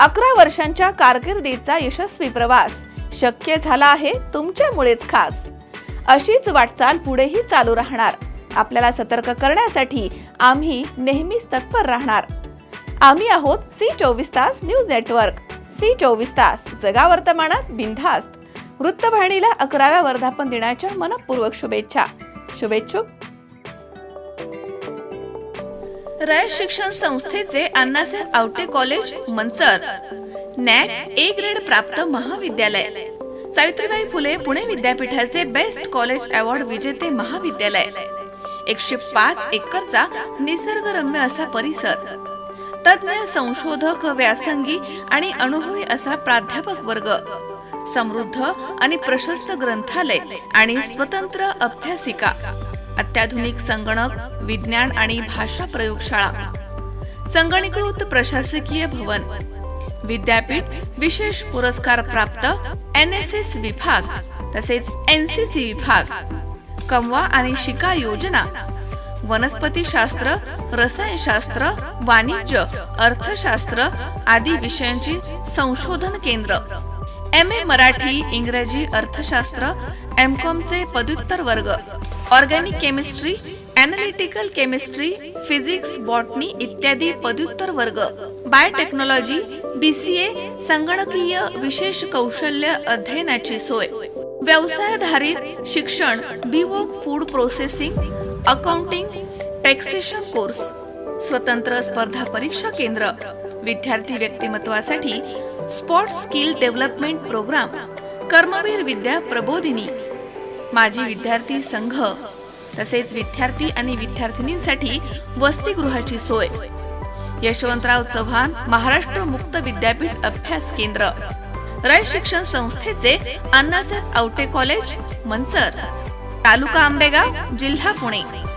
अकरा वर्षांच्या कारकिर्दीचा यशस्वी प्रवास शक्य झाला आहे तुमच्यामुळेच खास. अशीच वाटचाल पुढेही चालू राहणार. आपल्याला सतर्क करण्यासाठी आम्ही नेहमीच तत्पर राहणार. आम्ही आहोत सी चोवीस तास न्यूज नेटवर्क. सी चोवीस तास जगा वर्तमानात बिनधास्त. वृत्तवाहिनीला अकराव्या वर्धापन दिनाच्या मनपूर्वक शुभेच्छा. शुभेच्छुक रयत शिक्षण संस्थेचे Annasaheb Awate college Manchar. NAAC A grade प्राप्त महाविद्यालय. सावित्रीबाई फुले पुणे विद्यापीठाचे बेस्ट कॉलेज अवॉर्ड विजेते महाविद्यालय. एकशे पाच एकरचा निसर्गरम्य असा परिसर. तज्ज्ञ संशोधक व्यासंगी आणि अनुभवी असा प्राध्यापक वर्ग. समृद्ध आणि प्रशस्त ग्रंथालय आणि स्वतंत्र अभ्यासिका. अत्याधुनिक संगणक विज्ञान आणि भाषा प्रयोगशाळा. संगणीकृत प्रशासकीय भवन. विद्यापीठ विशेष पुरस्कार प्राप्त एन एस एस विभाग तसेच एन सी सी विभाग. कमवा आणि शिका योजना. वनस्पती शास्त्र रसायनशास्त्र वाणिज्य अर्थशास्त्र आदी विषयांची संशोधन केंद्र. एम ए मराठी इंग्रजी अर्थशास्त्र एम चे पदव्युत्तर वर्ग. Organic chemistry analytical chemistry physics botany इत्यादी पदव्युत्तर वर्ग. बायोटेक्नॉलॉजी ए संगणकीय विशेष कौशल्य अध्ययनाची सोय. व्यवसायाधारित शिक्षण B Voc food processing accounting taxation course स्वतंत्र स्पर्धा परीक्षा केंद्र. विद्यार्थी व्यक्तिमत्वासाठी spot skill development programme Karmaveer Vidya Prabodhini. माजी विद्यार्थी संघ. तसेच विद्यार्थी आणि विद्यार्थिनींसाठी वसतिगृहाची सोय. यशवंतराव चव्हाण महाराष्ट्र मुक्त विद्यापीठ अभ्यास केंद्र. रय शिक्षण संस्थेचे अण्णासाहेब आवटे कॉलेज मंचर. तालुका आंबेगाव जिल्हा पुणे.